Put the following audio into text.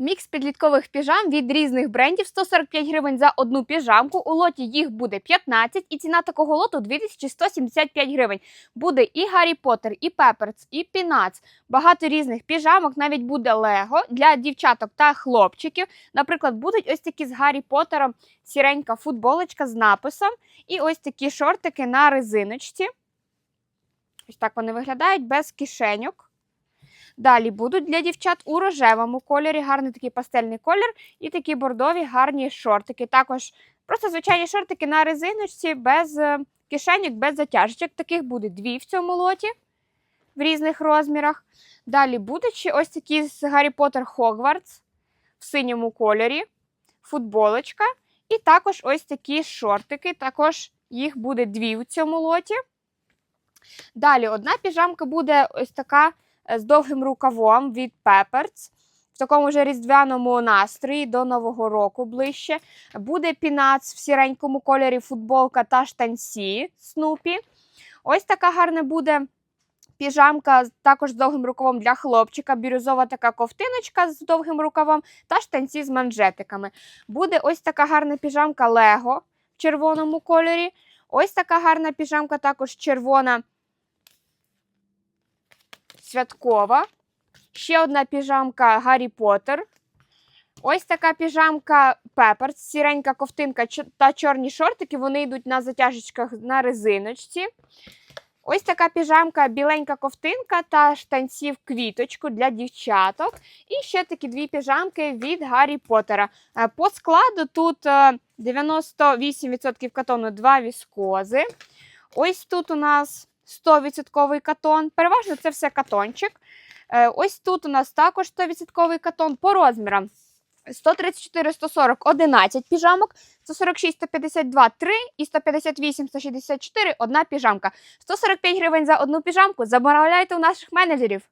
Мікс підліткових піжам від різних брендів 145 гривень за одну піжамку. У лоті їх буде 15 і ціна такого лоту 2175 гривень. Буде і Гаррі Поттер, і Пеперц, і Пінац. Багато різних піжамок, навіть буде Лего для дівчаток та хлопчиків. Наприклад, будуть ось такі з Гаррі Поттером сіренька футболочка з написом, і ось такі шортики на резиночці. Ось так вони виглядають без кишеньок. Далі будуть для дівчат у рожевому кольорі, гарний такий пастельний колір, і такі бордові гарні шортики. Також просто звичайні шортики на резиночці, без е, кишеньок, без затяжечок. Таких буде дві в цьому лоті в різних розмірах. Далі будуть ще ось такі з Гаррі Поттер Хогвартс в синьому кольорі, футболочка. І також ось такі шортики. Також їх буде дві у цьому лоті. Далі одна піжамка буде ось така з довгим рукавом від Pepper's. В такому вже різдвяному настрої до Нового року ближче. Буде пінац в сіренькому кольорі футболка та штанці Снупі. Ось така гарна буде піжамка також з довгим рукавом для хлопчика, бірюзова така ковтиночка з довгим рукавом та штанці з манжетиками. Буде ось така гарна піжамка Лего в червоному кольорі. Ось така гарна піжамка, також червона святкова. Ще одна піжамка Гаррі Поттер. Ось така піжамка Пеперс, сіренька ковтинка та чорні шортики. Вони йдуть на затяжечках на резиночці. Ось така піжамка, біленька ковтинка та штанці в квіточку для дівчаток. І ще такі дві піжамки від Гаррі Поттера. Е, По складу тут е, 98% катону, 2 віскози. Ось тут у нас 100% катон. Переважно це все катончик. Е, Ось тут у нас також 100% катон по розмірам. 134, 140, 11 піжамок, 146, 152, 3 і 158, 164 одна піжамка. 145 гривень за одну піжамку. Замовляйте у наших менеджерів.